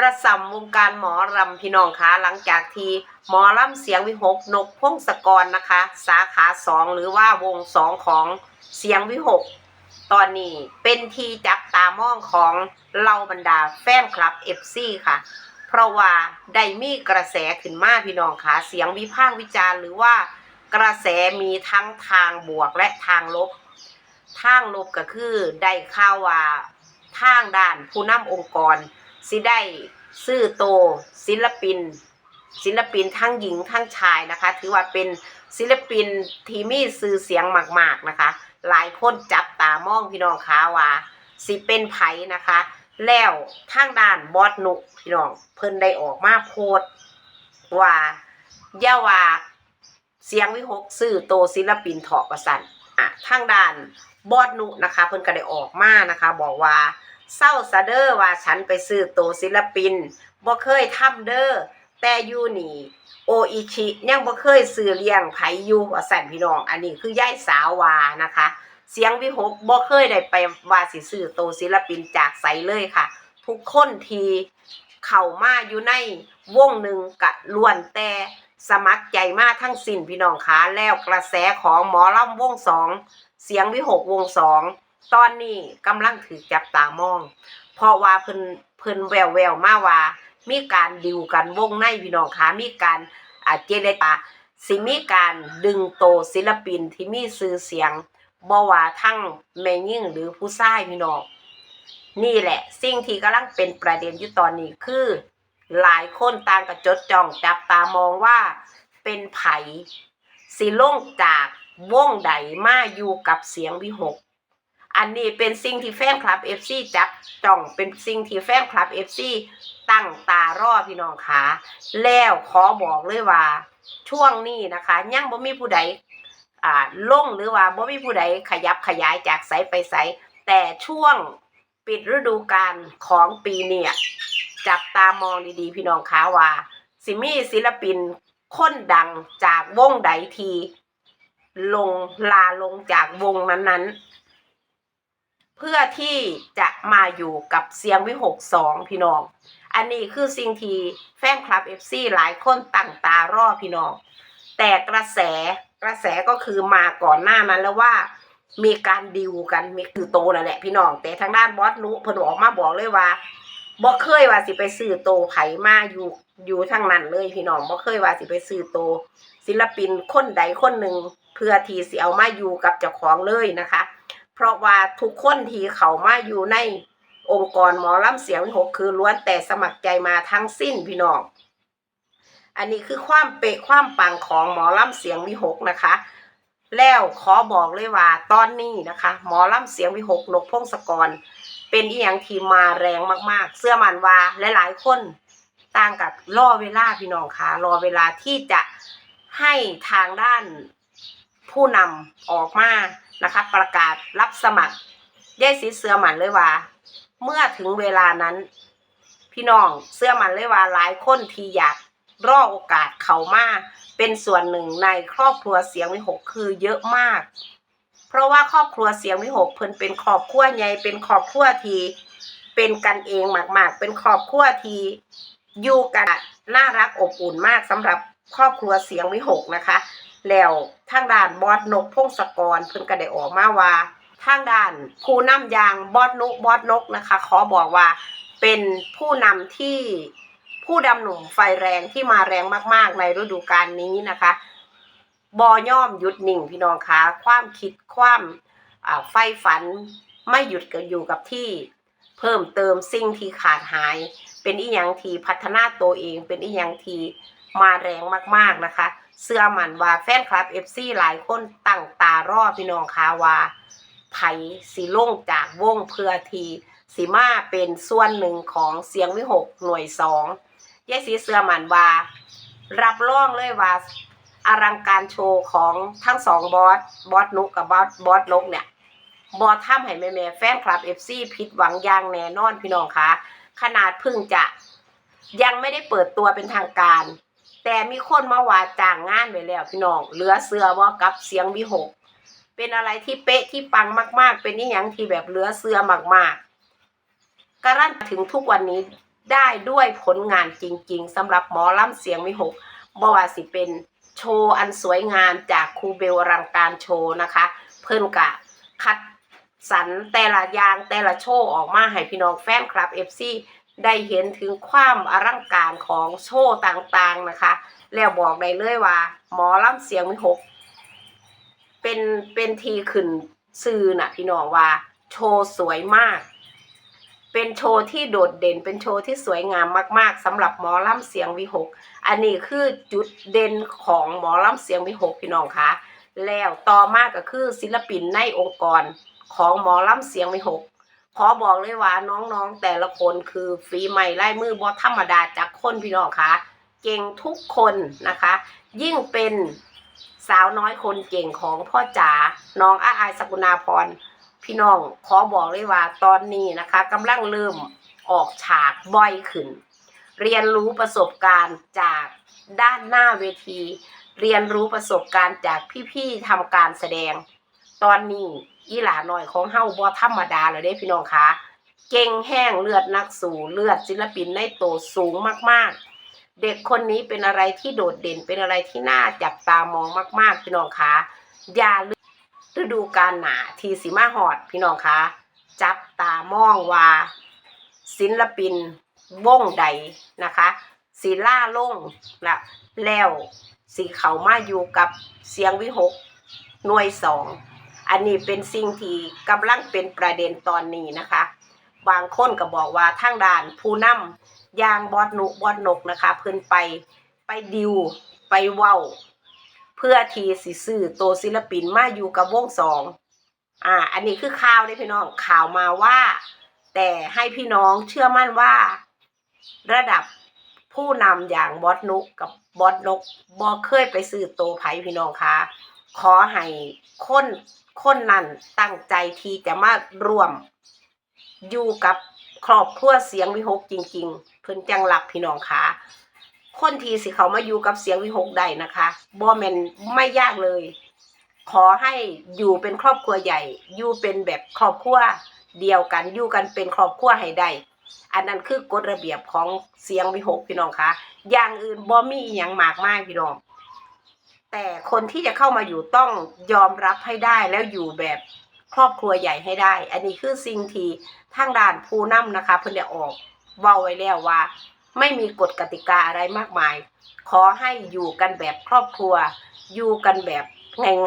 ระสำวงการหมอรำพี่น้องคะหลังจากที่หมอรำเสียงวิหกนกพงศกรนะคะ สาขาสองหรือว่าวงสองของเสียงวิหก ตอนนี้เป็นที่จับตามองของเหล่าบรรดาแฟนคลับเอฟซีค่ะ เพราะว่าได้มีกระแสขึ้นมาพี่น้องคะเสียงวิพากษ์วิจารณ์หรือว่ากระแสมีทั้งทางบวกและทางลบ ทางลบก็คือได้ข่าวว่าทางด้านผู้นำองค์กร สิได้ซื้อโตศิลปิน ศิลปินทั้งหญิงทั้งชายนะคะ ถือว่าเป็นศิลปินที่มีสื่อเสียงมาก ๆนะคะ หลายคนจับตามองพี่น้องคะว่าสิเป็นไผนะคะ แล้วทางด้านบอสนุพี่น้องเพิ่นได้ออกมาโพสว่าอย่าว่าเสียงวิหกซื้อโตศิลปินเถาะประสันอะทางด้านบอสนุนะคะ เพิ่นก็ได้ออกมานะคะ บอกว่า เศร้าซะเด้อว่าฉันไปซื้อตัวศิลปินบ่เคยทำเด้อแต่อยู่นี่โออิชิยังบ่เคยซื้อเลี้ยงไผอยู่ว่าสั่นพี่น้อง อันนี้คือย่ายสาววานะคะ เสียงวิหกบ่เคยได้ไปว่าสิซื้อตัวศิลปินจากไสเลยค่ะ ทุกคนทีเข้ามาอยู่ในวงหนึ่งกะล้วนแต่สมัครใจมากทั้งสิ้นพี่น้องคะแล้วกระแสของหมอลำวงสองเสียงวิหกวงสอง ตอนนี้กำลังถือจับตามอง เพราะว่าเพิ่นเพิ่นแววแววมาว่า มีการดิวกันวงในพี่น้องคะมีการอาเจรจาสิมีการดึงโตศิลปินที่มีชื่อเสียงบ่ว่าทั้งแม่ยิ่งหรือผู้ชายพี่น้องนี่แหละ สิ่งที่กำลังเป็นประเด็นอยู่ตอนนี้คือ หลายคนต่างกระจดจ้องจับตามองว่าเป็นไผสิล่งจากวงใดมาอยู่กับเสียงวิหก อันนี้เป็นสิ่งที่แฟนคลับ FC จับจ้องเป็นสิ่งที่แฟนคลับ FC ตั้งตารอพี่น้องคะแล้วขอบอกเลยว่า ช่วงนี้นะคะยังบ่มีผู้ใดอ่าลงหรือว่าบ่มีผู้ใดขยับขยายจากไสไปไสแต่ช่วงปิดฤดูกาลของปีเนี่ยจับตามองดีๆ พี่น้องคะว่าสิมีศิลปินคนดังจากวงใดที ลงลาลงจากวงนั้นๆ พื่อที่จะมาอยู่กับเสียงวิหกสองพี่น้อง อันนี้คือสิ่งที่แฟนคลับ FC หลายคนตั้งตารอพี่น้อง แต่กระแสกระแสก็คือมาก่อนหน้านั้นแล้วว่า มีการดิวกันมีคือโตนั่นแหละพี่น้อง แต่ทางด้านบอสนุเพิ่นออกมาบอกเลยว่าบ่เคยว่าสิไปซื้อโตไผมาอยู่อยู่ทางนั้นเลยพี่น้องบ่เคยว่าสิไปซื้อโต ศิลปินคนใดคนหนึ่งเพื่อที่สิเอามาอยู่กับเจ้าของเลยนะคะ ราะว่าทุกคนที่เขามาอยู่ในองค์กรหมอลำเสียงหกคือล้วนแต่สมัครใจมาทั้งสิ้นพี่น้อง อันนี้คือความเปะความปังของหมอลำเสียงวิหกนะคะ แล้วขอบอกเลยว่าตอนนี้นะคะ หมอลำเสียงวิหกนกพงศกร เป็นอีหยังที่มาแรงมากๆ เสื้อมันว่าหลายๆคนต่างกับรอเวลาพี่น้องคะรอเวลาที่จะให้ทางด้านผู้นำออกมา นะคะ ประกาศรับสมัครยายสีเสื้อหมันเลยว่า เมื่อถึงเวลานั้น พี่น้องเสื้อหมันเลยว่าหลายคนที่อยากรอโอกาสเขามาเป็นส่วนหนึ่งในครอบครัวเสียงวิหกคือเยอะมาก เพราะว่าครอบครัวเสียงวิหกเพิ่นเป็นครอบครัวใหญ่เป็นครอบครัวทีเป็นกันเองมาก ๆ เป็นครอบครัวทีอยู่กันน่ารักอบอุ่นมากสำหรับครอบครัวเสียงวิหกนะคะ แล้วทางด้านบอสนกพงศกรเพิ่นก็ได้ออกมาว่าทางด้านผู้นำยางบอสนุบอสนกนะคะ ขอบอกว่าเป็นผู้นำที่ผู้ดำหนุ่มไฟแรงที่มาแรงมากๆ ในฤดูกาลนี้นะคะบอย่อมหยุดนิ่งพี่น้องคะความคิดความไฟฝันไม่หยุดกันอยู่กับที่ เพิ่มเติมสิ่งที่ขาดหาย เป็นอีหยังทีพัฒนาตัวเอง เป็นอีหยังทีมาแรงมากๆนะคะ เสื้อมันว่าแฟนคลับ FC หลายคนตั้งตารอพี่น้องคะว่าไผสิลงจากวงเพื่อทีสิมาเป็นส่วนหนึ่งของเสียงวิหกหน่วยสองยายสีเสื้อมันว่า รับรองเลยว่าอลังการโชว์ของทั้งสองบอสบอสนุกกับบอสบอสนกเนี่ยบอสทำให้แม่แม่แฟนคลับ FC ผิดหวังอย่างแน่นอนพี่น้องคะขนาดพิ่งจะยังไม่ได้เปิดตัวเป็นทางการ แต่มีคนมาว่าจ้างงานไปแล้วพี่น้องเหลือเสือว่ากับเสียงวิหก เป็นอะไรที่เป๊ะที่ปังมากๆ เป็นนิยังที่แบบเหลือเสือมากๆการันถึงทุกวันนี้ได้ด้วยผลงานจริง ๆสำหรับหมอลำเสียงวิหกบ่ว่าสิเป็นโชว์อันสวยงามจากครูเบลอลังการโชว์นะคะ เพิ่นกะคัดสรรแต่ละอย่างแต่ละโชว์ออกมาให้พี่น้องแฟนคลับ FC ได้เห็นถึงความอลังการของโชว์ต่างๆนะคะ แล้วบอกได้เลยว่า หมอลำเสียงวิหก เป็นเป็นทีขึ้นซื่อน่ะพี่น้องว่า โชว์สวยมาก เป็นโชว์ที่โดดเด่น เป็นโชว์ที่สวยงามมาก ๆสำหรับหมอลำเสียงวิหก อันนี้คือจุดเด่นของหมอลำเสียงวิหกพี่น้องคะแล้วต่อมาก็คือศิลปินในองค์กรของหมอลำเสียงวิหก ขอบอกเลยว่าน้องๆแต่ละคนคือฝีใหม่ลายมือบอธรรมดาจากคนพี่น้องคะเก่งทุกคนนะคะ ยิ่งเป็นสาวน้อยคนเก่งของพ่อจ๋าน้องอาอายสกุณาพรพี่น้องขอบอกเลยว่าตอนนี้นะคะกำลังเริ่มออกฉากบ่อยขึ้น เรียนรู้ประสบการณ์จากด้านหน้าเวที เรียนรู้ประสบการณ์จากพี่ๆทำการแสดง ตอนนี้อีหลาหน่อยของเฮาบ่ธรรมดาเลยเด้พี่น้องคะเก่งแห้งเลือดนักสู่เลือดศิลปินในโตสูงมากๆ เด็กคนนี้เป็นอะไรที่โดดเด่นเป็นอะไรที่น่าจับตามองมากๆ พี่น้องคะอย่าลืมฤดูกาลหนาทีสีมาหอดพี่น้องคะจับตามองว่าศิลปินวงใดนะคะสีล่าลงละแล้วสีเขามาอยู่กับเสียงวิหกหน่วยสอง อันนี้เป็นสิ่งที่กำลังเป็นประเด็นตอนนี้นะคะ บางคนก็บอกว่าทางด้านผู้นำอยางบอดหนุบอดนกนะคะ เพิ่นไปไปดิวไปเว้า เพื่อทีสิซื้อตัวศิลปินมาอยู่กับวงสองอ่า อันนี้คือข่าวเลยพี่น้องข่าวมาว่า แต่ให้พี่น้องเชื่อมั่นว่า ระดับผู้นำอย่างบอสนุกกับบอสนกบอเคยไปซื้อโตวไผ่พี่น้องคะขอให้คน คนนั้นตั้งใจที่จะมาร่วมอยู่กับครอบครัวเสียงวิหกจริง ๆ เพิ่นจังหลักพี่น้องคะคนที่สิเขามาอยู่กับเสียงวิหกได้นะคะบอแมนไม่ยากเลย ขอให้อยู่เป็นครอบครัวใหญ่ อยู่เป็นแบบครอบครัวเดียวกันอยู่กันเป็นครอบครัวให้ได้อันนั้นคือกฎระเบียบของเสียงวิหกพี่น้องคะอย่างอื่นบ่มีอย่างมากมายพี่น้อง แต่คนที่จะเข้ามาอยู่ต้องยอมรับให้ได้แล้วอยู่แบบครอบครัวใหญ่ให้ได้ อันนี้คือสิ่งที่ทางด่านผู้นำนะคะ เพิ่นได้ออกเว้าไว้แล้วว่า ไม่มีกฎกติกาอะไรมากมาย ขอให้อยู่กันแบบครอบครัว อยู่กันแบบ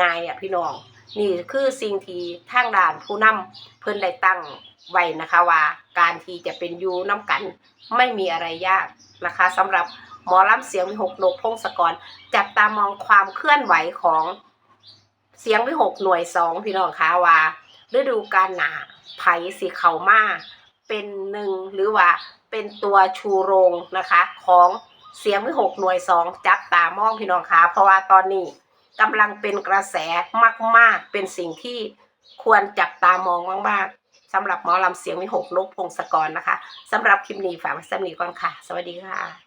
ง่ายๆอะพี่น้อง นี่คือสิ่งที่ทางด่านผู้นำเพิ่นได้ตั้งไว้นะคะว่า การที่จะเป็นอยู่น้ำกันไม่มีอะไรยากนะคะสำหรับ หมอลำเสียงวิหกนกพงศกร จับตามองความเคลื่อนไหวของเสียงวิหกหน่วยสองพี่น้องคะว่าฤดูกาลหนาไผ่สีเขามาเป็นหนึ่งหรือว่าเป็นตัวชูโรงนะคะ ของเสียงวิหกหน่วยสองจับตามองพี่น้องคะเพราะว่าตอนนี้กำลังเป็นกระแสมาก ๆ เป็นสิ่งที่ควรจับตามองมากๆสำหรับหมอลำเสียงวิหกนกพงศกรนะคะสำหรับคลิปนี้ฝากไว้สำหรับนี้ก่อนค่ะ สวัสดีค่ะ